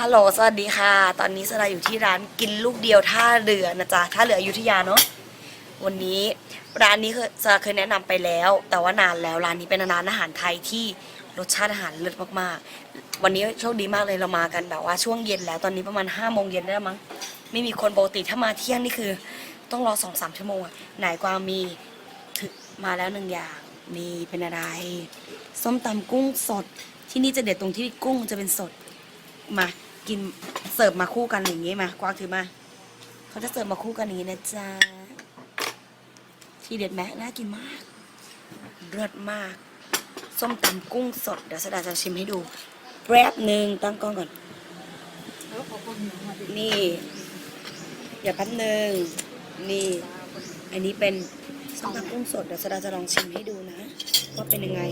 ฮัลโหล สวัสดีค่ะ ตอนนี้สดาอยู่ที่ร้านกินลูกเดียวท่าเรือนะจ๊ะ ท่าเรืออยุธยาเนาะ วันนี้ร้านนี้เคยสดาเคยแนะนำไปแล้ว แต่ว่านานแล้วร้านนี้เป็นร้านอาหารไทยที่รสชาติอาหารเลิศมากๆ วันนี้โชคดีมากเลยเรามากันแบบว่าช่วงเย็นแล้ว ตอนนี้ประมาณ5้าโมงเย็นได้มั้ง ไม่มีคนปกติถ้ามาเที่ยงนี่คือ ต้องรอสองสามชั่วโมงอะไหนกวางมีมาแล้วหนึ่งอย่างมีเป็นอะไร ส้มตำกุ้งสด ที่นี่จะเด็ดตรงที่กุ้งจะเป็นสด มา กินเสิร์ฟมาคู่กันอย่างงี้มากวางถือมา เขาจะเสิร์ฟมาคู่กันอย่างงี้นะจ๊ะทีเด็ดไหมน่ากินมากเลิศมาก ส้มตำกุ้งสด เดี๋ยวสดาจะชิมให้ดูแป๊บหนึ่งตั้งกล้องก่อน นี่อย่าแป๊บหนึ่งนี่อันนี้เป็นส้มตำกุ้งสดเดี๋ยวสดาจะลองชิมให้ดูนะว่าเป็นยังไง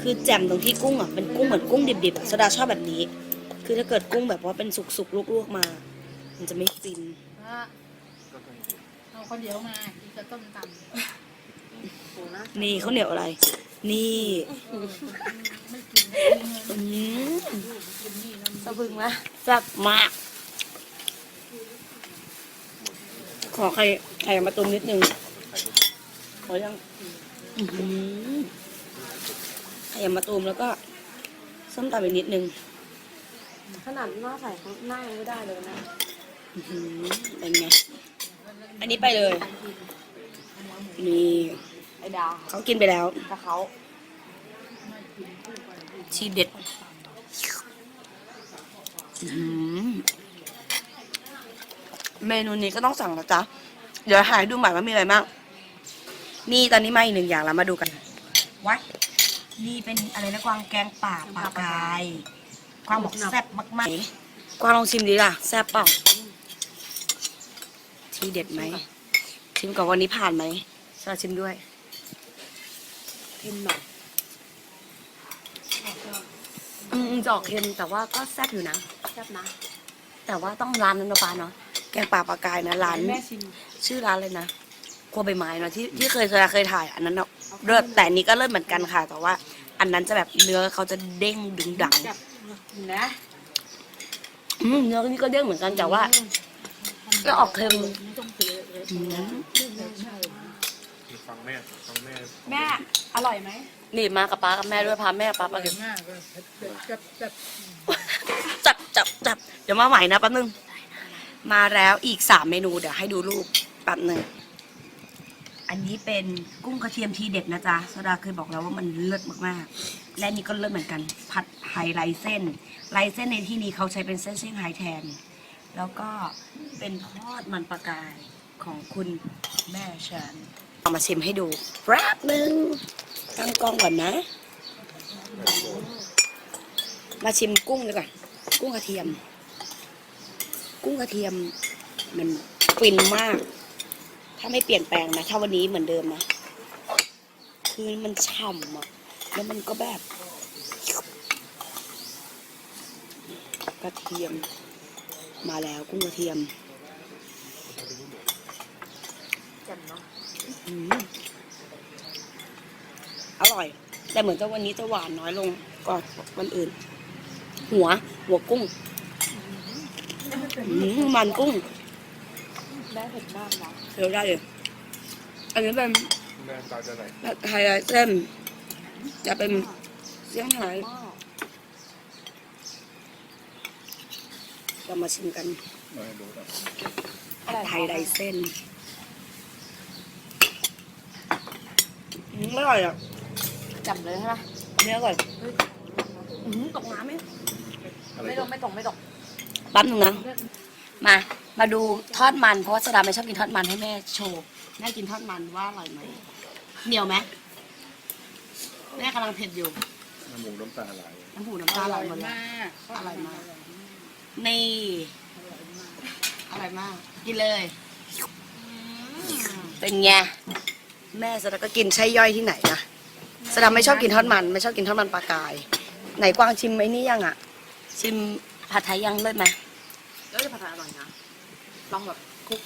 คือแจ่มตรงที่กุ้งอะเป็นกุ้งเหมือนกุ้งดิบๆสดาชอบแบบนี้ คือถ้าเกิดกุ้งแบบว่าเป็นสุกๆลวกๆมา มันจะไม่ฟินว่าเอาข้าวเหนียวมากินกับต้มตำโอ้นะนี่ข้าวเหนียวอะไร นี่ไม่กินอืมกินนี่น้ำสะพึงมะแซ่บมาก ขอไข่ไข่มาตุมนิดนึงขอยังอื้อหือไข่มาตุมแล้วก็ส้มตำอีกนิดนึง ขนาดหน้าใส่เขาหน้ายังไม่ได้เลยนะอื้อหือเป็นไง อันนี้ไปเลย นี่ไอ้ดาวเขากินไปแล้ว กับเขาชีเด็ดอื้อหือเมนูนี้ก็ต้องสั่งนะจ๊ะเดี๋ยวหายดูใหม่ว่ามีอะไรบ้าง นี่ตอนนี้มาอีกหนึ่งอย่างแล้วมาดูกันวัดนี่เป็นอะไรนะกวางแกงป่าปลากายก วางบอกแซ่บมากๆกวางลองชิมดีล่ะ แซ่บเปล่า ทีเด็ดไหม ชิมก่อนวันนี้ผ่านไหมชาชิมด้วยเค็มหน่อยอืมจะออกเค็มแต่ว่าก็แซ่บอยู่นะ แซ่บนะ แต่ว่าต้องร้านนั้นนะปาเนาะ แกงป่าปลากายนะร้าน แม่ชิม ชื่อร้านเลยนะครัวใบไม้เนาะที่ที่เคยเคยเคยถ่าย อันนั้นเนาะเลิศแต่อันนี้ก็เลิศเหมือนกันค่ะ แต่ว่า อันนั้นจะแบบเนื้อเขาจะเด้งดึงดังจับ นะอืมเนื้อนี่ก็เด้งเหมือนกันแต่ว่า ก็ออกเค็มไม่ต้องเสียเลยอืมฟังแม่ฟังแม่แม่ อร่อยไหมนี่มากับป้ากับแม่ด้วยพาแม่กับป้าไปกินมากเลยจับจับจับจับจับเดี๋ยวมาใหม่นะแป๊บนึง มาแล้วอีกสามเมนูเดี๋ยวให้ดูรูปแป๊บหนึ่งอันนี้เป็นกุ้งกระเทียมทีเด็ดนะจ๊ะโซดาเคยบอกแล้วว่ามันเลิศมากๆ และนี่ก็เลิศเหมือนกัน ผัด ไทยไรเส้นไรเส้นในที่นี้เขาใช้เป็นเส้นเชียงไฮ้แทน แล้วก็เป็นทอดมันปลากายของคุณแม่ฉันเอามาชิมให้ดูแป๊บหนึ่งตั้งกล้องก่อนนะ มาชิมกุ้งดีกว่ากุ้งกระเทียม กุ้งกระเทียมมันฟินมาก ถ้าไม่เปลี่ยนแปลงนะ ถ้าวันนี้เหมือนเดิมนะ คือมันฉ่ำอะแล้วมันก็แบบ กระเทียม มาแล้วกุ้งกระเทียมจับเนาะอืมอร่อย แต่เหมือนจะวันนี้จะหวานน้อยลงกว่าวันอื่น หัว หัวกุ้งอืมมันกุ้งได้เผ็ดมากนะเคี้ยวได้เลยอันนี้เป็นแม่ตาจะไหลผัดไทยไรเส้นจะเป็นเซี่ยงไฮ้มาก เรามาชิมกันมาให้ดูหน่อยผัดไทยไรเส้นอืมอร่อยอะจับเลยใช่ไหมอันนี้อร่อยอืมตกน้ำไหมอะไรไม่ตรงไม่ตรงไม่ตรงแป๊บนึงนะ มา มาดูทอดมัน เพราะว่าสดาไม่ชอบกินทอดมันให้แม่โชว์แม่กินทอดมันว่าอร่อยไหมเหนียวไหมแม่กำลังเผ็ดอยู่น้ำหมูน้ำตาไหลน้ำหูน้ำตาไหลหมดเลยกอร่อยมาก นี่อร่อยมาก กินเลย เป็นไง แม่สดาก็กินใช่ย่อยที่ไหนนะสดาไม่ชอบกินทอดมัน ไม่ชอบกินทอดมันปลากาย ไหนกวางชิมไอ้นี่ยังอะ ชิมผัดไทยยังเลิศไหมแล้วจะผัดอร่อยนะ ลองแบบคุก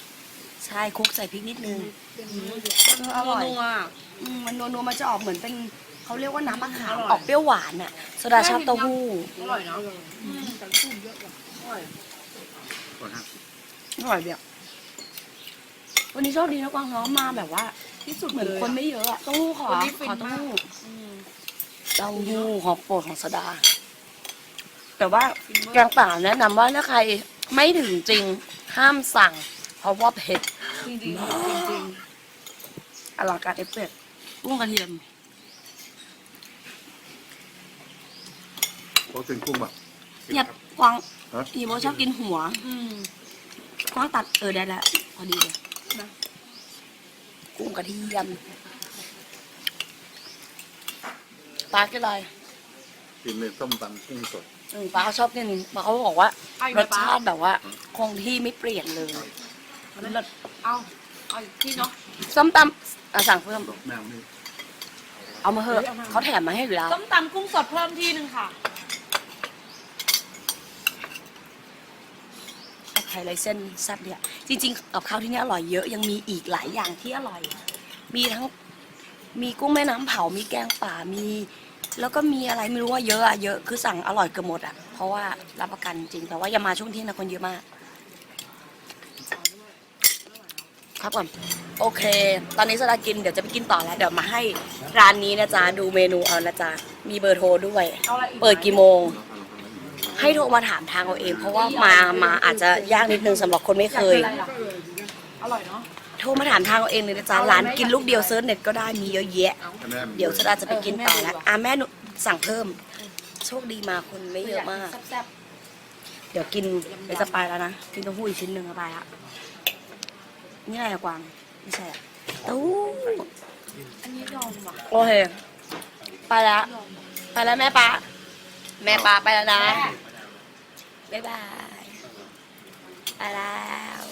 ใช่คลุกใส่พริกนิดนึงเป็นอร่อยนัวอืมมันนัวๆมันจะออกเหมือนเป็นเขาเรียกว่าน้ำมะขามออกเปรี้ยวหวานอะโซดาชอบเต้าหู้ อร่อยเนาะอืมแต่กุ้งเยอะกว่าอร่อย คนห้าสิบอร่อยเดียววันนี้โชคดีนะกวางน้องมาแบบว่า ที่สุดเหมือนเลยคนไม่เยอะอะเต้าหู้ขอคนนี้ฟินขอเต้าหู้มากอืมเต้าหู้ของโปรดของสดา แต่ว่าแกงป่าแนะนำว่าถ้าใครไม่ถึงจริงห้ามสั่ง เพราะว่าเผ็ดจริงจริงจริงอลังการเอฟเฟกต์กุ้งกระเทียมโอ้เป็นกุ้งอะ เนี่ยกวางฮะ อีโบชอบกินหัวอืมกวางตัดเออได้แล้วพอดีเลยนะกุ้งกระเทียมปลากินอะไรกินเลยส้มตำกุ้งสดอืมปลาเขาชอบกินปลาเขาบอกว่าเอาอีกรไหมสป้าชาติแบบว่า คงที่ไม่เปลี่ยนเลยเอาเอาอีกที่เนาะ ส้มตำอะสั่งเพิ่ม แมวนี่เอามาเถอะเฮ้ยเอามาเขาแถมมาให้อยู่แล้ว ต้มตำกุ้งสดเพิ่มที่หนึ่งค่ะ ไข่ไรเส้นแซ่บเนี่ยจริงๆกับข้าวที่นี่อร่อยเยอะยังมีอีกหลายอย่างที่อร่อย มีทั้งมีกุ้งแม่น้ำเผา มีแกงป่ามี แล้วก็มีอะไรไม่รู้ว่าเยอะอะเยอะคือสั่งอร่อยเกือบหมดอะเพราะว่ารับประกันจริงแต่ว่าอย่ามาช่วงเที่ยงนะคนเยอะมาก ครับก่อนโอเค ตอนนี้สดากินเดี๋ยวจะไปกินต่อแล้วเดี๋ยวมาให้ร้านนี้นะจ๊ะดูเมนูเอานะจ๊ะมีเบอร์โทรด้วยเอาอะไรอีกเปิดกี่โมง ให้โทรมาถามทางเอาเอง เพราะว่ามามาอาจจะยากนิดนึงสำหรับคนไม่เคยอยากกินอะไรล่ะอร่อยเนาะโทรมาถามทางเอาเองเลยนะจ๊ะร้านกินลูกเดียวเซิร์ชเน็ตก็ได้มีเยอะแยะอันนั้นเดี๋ยวสดาจะไปกินต่อแล้วเออแม่ดูอะอะแม่หนูสั่งเพิ่ม โชคดีมาคนไม่เยอะมาก แซ่บเดี๋ยวกินเดี๋ยวจะไปแล้วนะกินเต้าหู้อีกชิ้นหนึ่งก็ไปละนี่อะไรอะกวางไม่ใช่อะเต้าหู้ๆอันนี้ยอมว่ะโอเคไปแล้วไปแล้วแม่ปะ แม่ปาไปแล้วนะ บ๊ายบายไปแล้ว